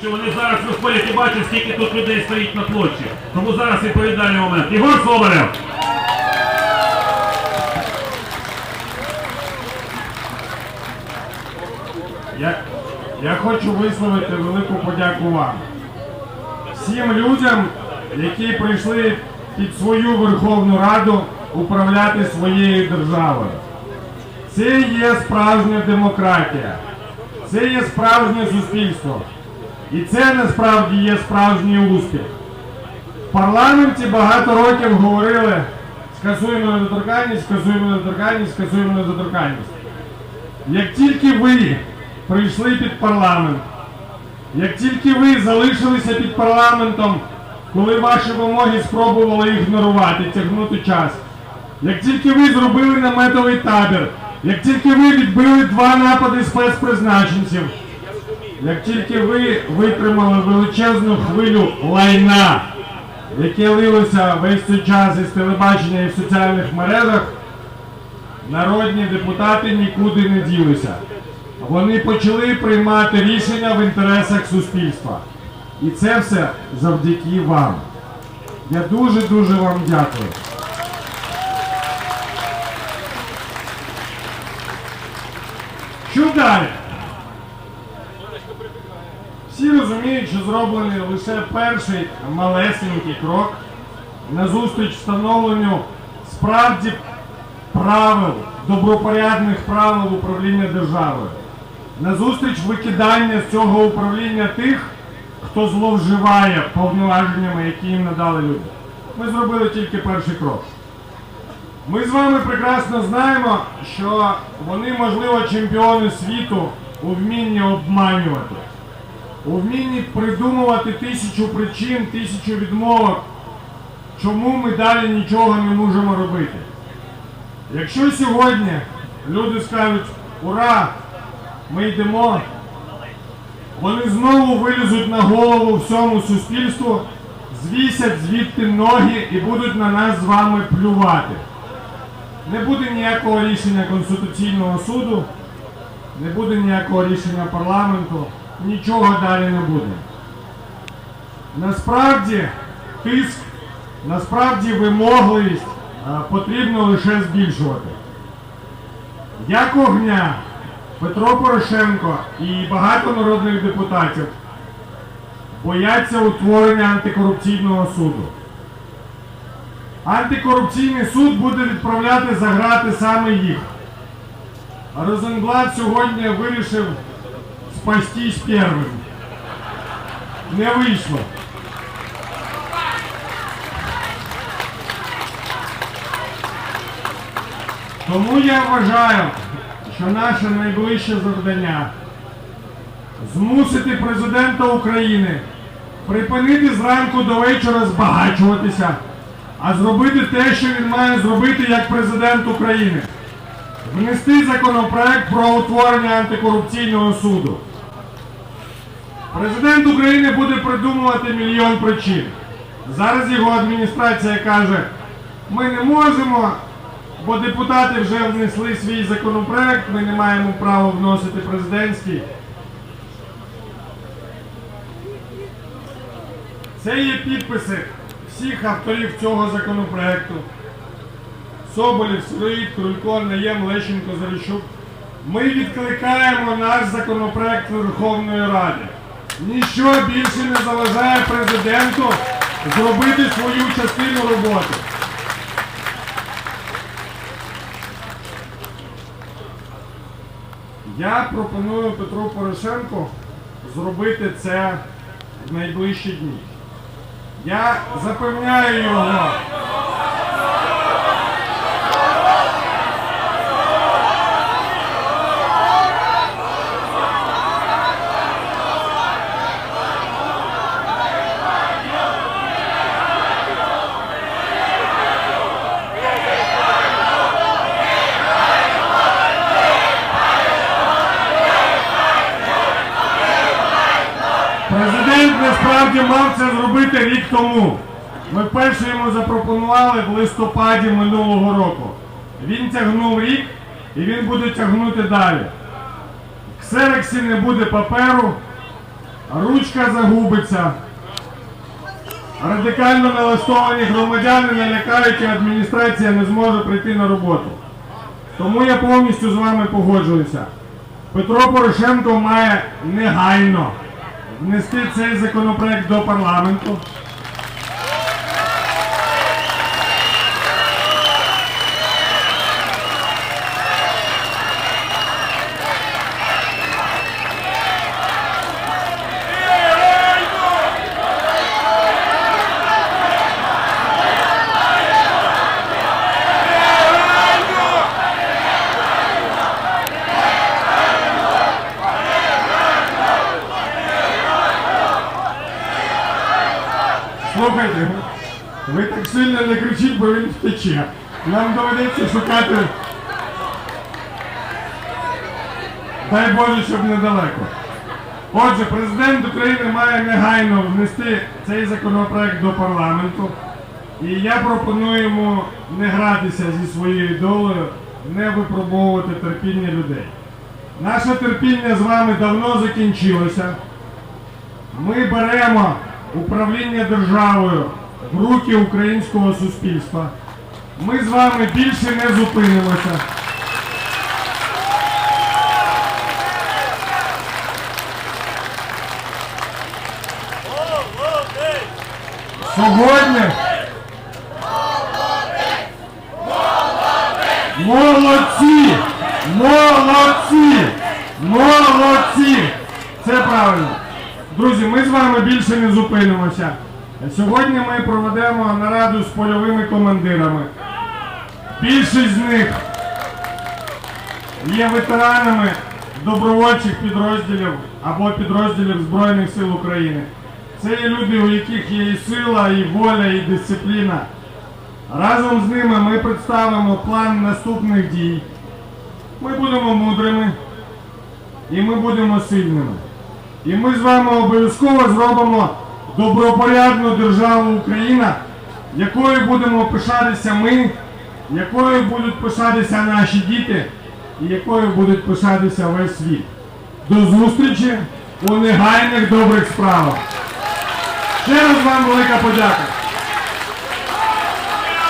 Що вони зараз виходять і бачать, скільки тут людей стоїть на площі. Тому зараз відповідальний момент. Ігор Соболєв! Я, я хочу висловити велику подяку вам. Всім людям, які прийшли під свою Верховну Раду управляти своєю державою. Це є справжня демократія, це є справжнє суспільство. І це насправді є справжній успіх. В парламенті багато років говорили скасуємо недоторканність, скасуємо недоторканність, скасуємо недоторканність. Як тільки ви прийшли під парламент, як тільки ви залишилися під парламентом, коли ваші вимоги спробували ігнорувати, тягнути час, як тільки ви зробили наметовий табір, як тільки ви відбили два напади спецпризначенців, як тільки ви витримали величезну хвилю лайна, яке лилося весь цей час із телебачення і в соціальних мережах, народні депутати нікуди не ділися. Вони почали приймати рішення в інтересах суспільства. І це все завдяки вам. Я дуже-дуже вам дякую. Що далі? Розуміють, що зроблений лише перший малесенький крок назустріч встановленню справді правил, добропорядних правил управління державою. Назустріч викидання з цього управління тих, хто зловживає повноваженнями, які їм надали люди. Ми зробили тільки перший крок. Ми з вами прекрасно знаємо, що вони, можливо, чемпіони світу у вмінні обманювати, у вмінні придумувати тисячу причин, тисячу відмовок, чому ми далі нічого не можемо робити. Якщо сьогодні люди скажуть ура, ми йдемо, вони знову вилізуть на голову всьому суспільству, звісять звідти ноги і будуть на нас з вами плювати. Не буде ніякого рішення Конституційного суду, не буде ніякого рішення парламенту, нічого далі не буде. Насправді тиск, насправді вимогливість потрібно лише збільшувати. Як огня Петро Порошенко і багато народних депутатів бояться утворення антикорупційного суду. Антикорупційний суд буде відправляти за грати саме їх. А Розенблат сьогодні вирішив спастись первим. Не вийшло. Тому я вважаю, що наше найближче завдання змусити президента України припинити зранку до вечора збагачуватися, а зробити те, що він має зробити як президент України. Внести законопроект про утворення антикорупційного суду. Президент України буде придумувати мільйон причин. Зараз його адміністрація каже, ми не можемо, бо депутати вже внесли свій законопроект, ми не маємо права вносити президентський. Це є підписи всіх авторів цього законопроекту. Соболєв, Сироїд, Крулько, Наєм, Лещенко, Зарищук. Ми відкликаємо наш законопроект Верховної Ради. Ніщо більше не заважає президенту зробити свою частину роботи. Я пропоную Петру Порошенку зробити це в найближчі дні. Я запевняю його. Президент насправді мав це зробити рік тому. Ми вперше йому запропонували в листопаді минулого року. Він тягнув рік і він буде тягнути далі. В ксероксі не буде паперу, ручка загубиться. Радикально налаштовані громадяни налякають, і адміністрація не зможе прийти на роботу. Тому я повністю з вами погоджуюся. Петро Порошенко має негайно внести цей законопроект до парламенту. Слухайте, ви так сильно не кричіть, бо він втече. Нам доведеться шукати. Дай Боже, щоб недалеко. Отже, президент України має негайно внести цей законопроект до парламенту. І я пропоную йому не гратися зі своєю долею, не випробовувати терпіння людей. Наше терпіння з вами давно закінчилося. Ми беремо управління державою в руки українського суспільства. Ми з вами більше не зупинимося. Сьогодні молодці! Молодці! Молодці! Це правильно. Друзі, ми з вами більше не зупинимося. Сьогодні ми проведемо нараду з польовими командирами. Більшість з них є ветеранами добровольчих підрозділів або підрозділів Збройних сил України. Це є люди, у яких є і сила, і воля, і дисципліна. Разом з ними ми представимо план наступних дій. Ми будемо мудрими і ми будемо сильними. І ми з вами обов'язково зробимо добропорядну державу Україна, якою будемо пишатися ми, якою будуть пишатися наші діти і якою будуть пишатися весь світ. До зустрічі у негайних добрих справах. Ще раз вам велика подяка.